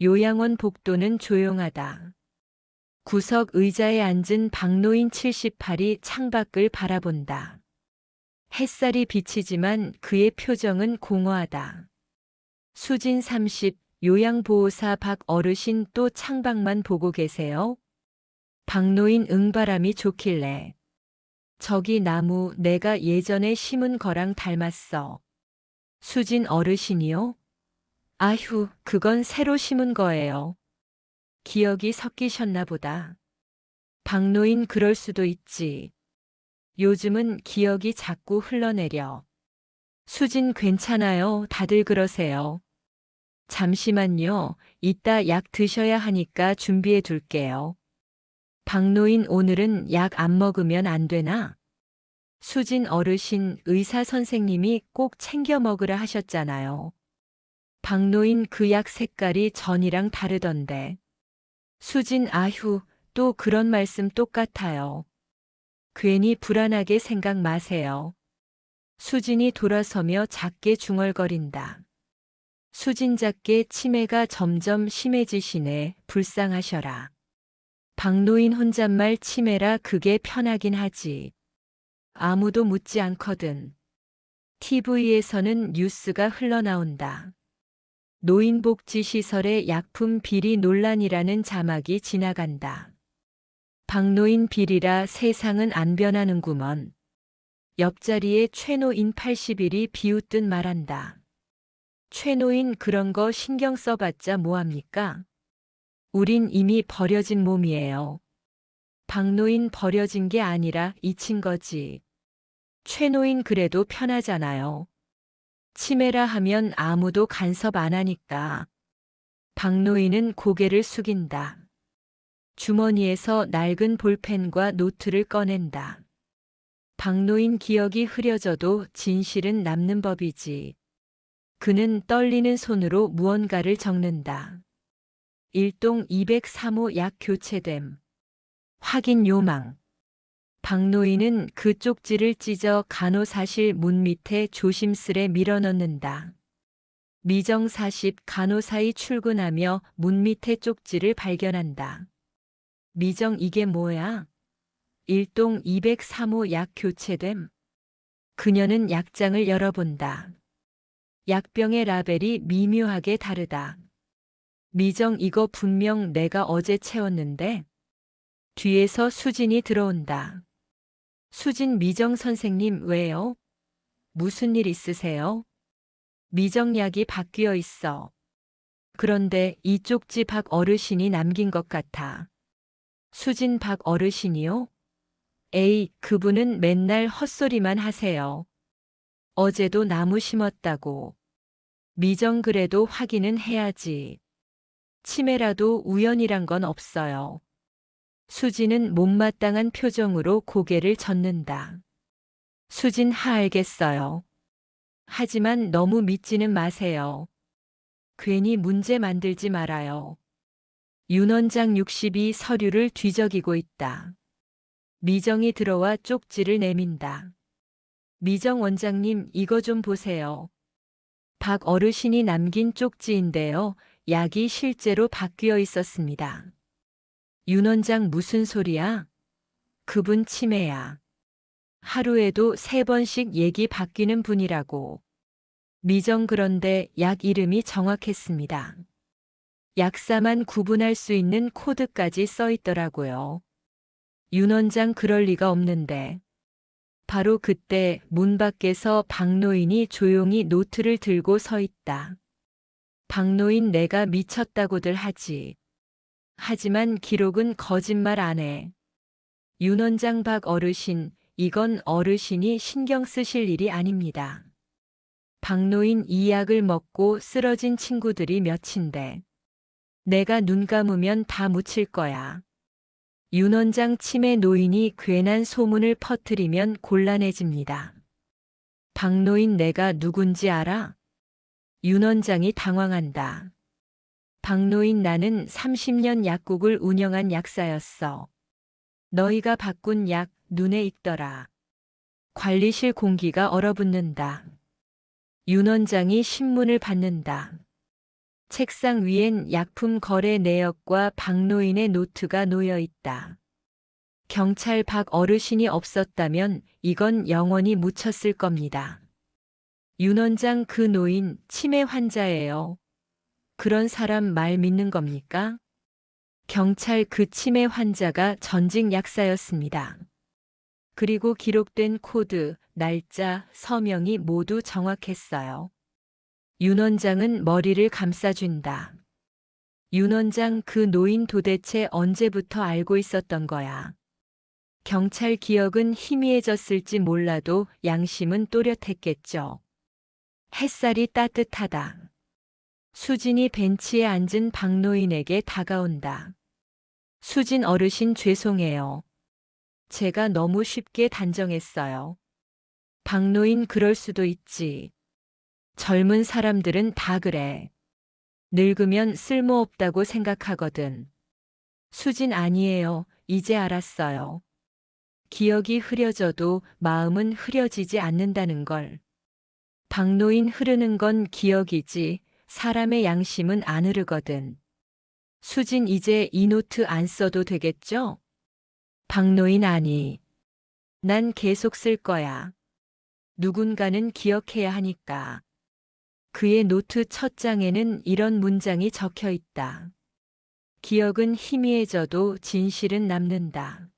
요양원 복도는 조용하다. 구석 의자에 앉은 박노인 78이 창밖을 바라본다. 햇살이 비치지만 그의 표정은 공허하다. 수진 30, 요양보호사 박 어르신 또 창밖만 보고 계세요? 박노인 응바람이 좋길래. 저기 나무 내가 예전에 심은 거랑 닮았어. 수진 어르신이요? 아휴, 그건 새로 심은 거예요. 기억이 섞이셨나 보다. 박노인 그럴 수도 있지. 요즘은 기억이 자꾸 흘러내려. 수진 괜찮아요. 다들 그러세요. 잠시만요. 이따 약 드셔야 하니까 준비해 둘게요. 박노인 오늘은 약 안 먹으면 안 되나? 수진 어르신 의사 선생님이 꼭 챙겨 먹으라 하셨잖아요. 박노인 그 약 색깔이 전이랑 다르던데. 수진 아휴, 또 그런 말씀 똑같아요. 괜히 불안하게 생각 마세요. 수진이 돌아서며 작게 중얼거린다. 수진 작게 치매가 점점 심해지시네, 불쌍하셔라. 박노인 혼잣말 치매라 그게 편하긴 하지. 아무도 묻지 않거든. TV에서는 뉴스가 흘러나온다. 노인복지시설의 약품 비리 논란이라는 자막이 지나간다. 박노인 비리라 세상은 안 변하는구먼. 옆자리에 최노인 80일이 비웃듯 말한다. 최노인 그런 거 신경 써봤자 뭐합니까? 우린 이미 버려진 몸이에요. 박노인 버려진 게 아니라 잊힌 거지. 최노인 그래도 편하잖아요. 치매라 하면 아무도 간섭 안 하니까. 박노인은 고개를 숙인다. 주머니에서 낡은 볼펜과 노트를 꺼낸다. 박노인 기억이 흐려져도 진실은 남는 법이지. 그는 떨리는 손으로 무언가를 적는다. 일동 203호 약 교체됨. 확인 요망. 박노인은 그 쪽지를 찢어 간호사실 문 밑에 조심스레 밀어넣는다. 미정 40 간호사이 출근하며 문 밑에 쪽지를 발견한다. 미정 이게 뭐야? 일동 203호 약 교체됨. 그녀는 약장을 열어본다. 약병의 라벨이 미묘하게 다르다. 미정 이거 분명 내가 어제 채웠는데? 뒤에서 수진이 들어온다. 수진 미정 선생님 왜요? 무슨 일 있으세요? 미정약이 바뀌어 있어. 그런데 이쪽 집 박 어르신이 남긴 것 같아. 수진 박 어르신이요? 에이, 그분은 맨날 헛소리만 하세요. 어제도 나무 심었다고. 미정 그래도 확인은 해야지. 치매라도 우연이란 건 없어요. 수진은 못마땅한 표정으로 고개를 젓는다. 수진 하 알겠어요. 하지만 너무 믿지는 마세요. 괜히 문제 만들지 말아요. 윤 원장 62 서류를 뒤적이고 있다. 미정이 들어와 쪽지를 내민다. 미정 원장님 이거 좀 보세요. 박 어르신이 남긴 쪽지인데요. 약이 실제로 바뀌어 있었습니다. 윤 원장 무슨 소리야? 그분 치매야. 하루에도 세 번씩 얘기 바뀌는 분이라고. 미정 그런데 약 이름이 정확했습니다. 약사만 구분할 수 있는 코드까지 써 있더라고요. 윤 원장 그럴 리가 없는데. 바로 그때 문 밖에서 박노인이 조용히 노트를 들고 서 있다. 박노인 내가 미쳤다고들 하지. 하지만 기록은 거짓말 안 해. 윤 원장 박 어르신, 이건 어르신이 신경 쓰실 일이 아닙니다. 박노인 이 약을 먹고 쓰러진 친구들이 몇인데. 내가 눈 감으면 다 묻힐 거야. 윤 원장 치매 노인이 괜한 소문을 퍼뜨리면 곤란해집니다. 박노인 내가 누군지 알아? 윤 원장이 당황한다. 박노인 나는 30년 약국을 운영한 약사였어. 너희가 바꾼 약 눈에 익더라. 관리실 공기가 얼어붙는다. 윤 원장이 신문을 받는다. 책상 위엔 약품 거래 내역과 박노인의 노트가 놓여 있다. 경찰 박 어르신이 없었다면 이건 영원히 묻혔을 겁니다. 윤 원장 그 노인 치매 환자예요. 그런 사람 말 믿는 겁니까? 경찰 그 치매 환자가 전직 약사였습니다. 그리고 기록된 코드, 날짜, 서명이 모두 정확했어요. 윤 원장은 머리를 감싸준다. 윤 원장 그 노인 도대체 언제부터 알고 있었던 거야. 경찰 기억은 희미해졌을지 몰라도 양심은 또렷했겠죠. 햇살이 따뜻하다. 수진이 벤치에 앉은 박노인에게 다가온다. 수진 어르신 죄송해요. 제가 너무 쉽게 단정했어요. 박노인 그럴 수도 있지. 젊은 사람들은 다 그래. 늙으면 쓸모없다고 생각하거든. 수진 아니에요. 이제 알았어요. 기억이 흐려져도 마음은 흐려지지 않는다는 걸. 박노인 흐르는 건 기억이지 사람의 양심은 안 흐르거든. 수진 이제 이 노트 안 써도 되겠죠? 박노인 아니. 난 계속 쓸 거야. 누군가는 기억해야 하니까. 그의 노트 첫 장에는 이런 문장이 적혀 있다. 기억은 희미해져도 진실은 남는다.